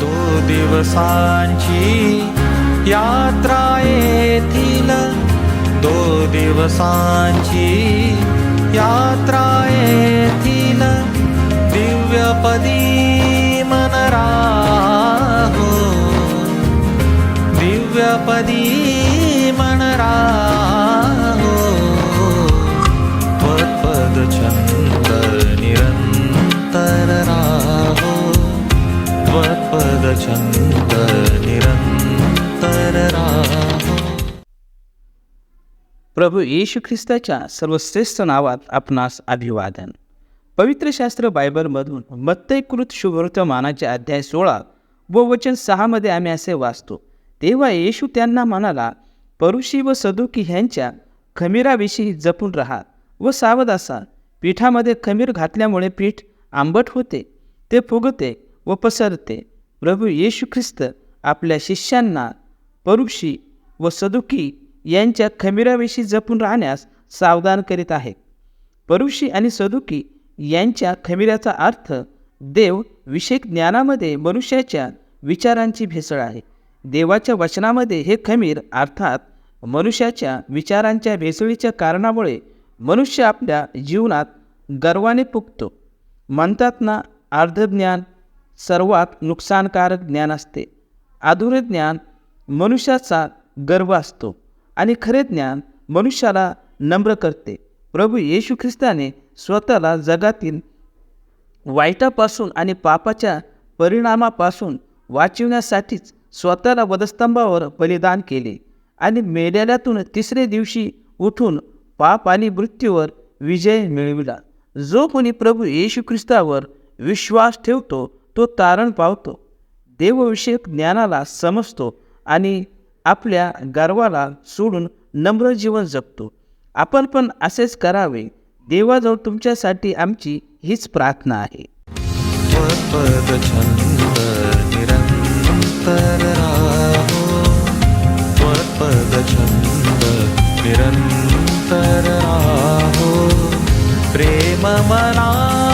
तो दिवसांची यात्रा येथील. दो दिवसांची यात्रा येथील. दिव्यपदी मनरा हो दिव्यपदी प्रभू येशू ख्रिस्ताच्या सर्वश्रेष्ठ नावात आपणास अभिवादन. पवित्र शास्त्र बायबलमधून मत्तयकृत शुभवर्तमानाचे अध्याय सोळा व वचन सहामध्ये आम्ही असे वाचतो तेव्हा येशू त्यांना म्हणाला परुषी व सदुकी ह्यांच्या खमीराविषयी जपून राहा व सावध असा. पीठामध्ये खमीर घातल्यामुळे पीठ आंबट होते ते फुगते व पसरते. प्रभू येशू ख्रिस्त आपल्या शिष्यांना परुक्षी व सदुकी यांच्या खमीराविषयी जपून राहण्यास सावधान करीत आहे परुषी आणि सदुकी यांच्या खमीराचा अर्थ देव विषयक ज्ञानामध्ये मनुष्याच्या विचारांची भेसळ आहे. देवाच्या वचनामध्ये हे खमीर अर्थात मनुष्याच्या विचारांच्या भेसळीच्या कारणामुळे मनुष्य आपल्या जीवनात गर्वाने पुगतो. म्हणतात ना अर्धज्ञान सर्वात नुकसानकारक ज्ञान असते. अधुरे ज्ञान मनुष्याचा गर्व असतो आणि खरे ज्ञान मनुष्याला नम्र करते. प्रभू येशू ख्रिस्ताने स्वतःला जगातील वाईटापासून आणि पापाच्या परिणामापासून वाचविण्यासाठीच स्वतःला वधस्तंभावर बलिदान केले आणि मेल्यातून तिसरे दिवशी उठून पाप आणि मृत्यूवर विजय मिळविला. जो कोणी प्रभू येशू ख्रिस्तावर विश्वास ठेवतो तो तारण पावतो. देवविषयक ज्ञानाला समजतो आणि आपल्या गर्वाला सोडून नम्र जीवन जगतो. आपण पण असेच करावे. देवाजवळ तुमच्यासाठी आमची हीच प्रार्थना आहे. निरंतर प्रेम मना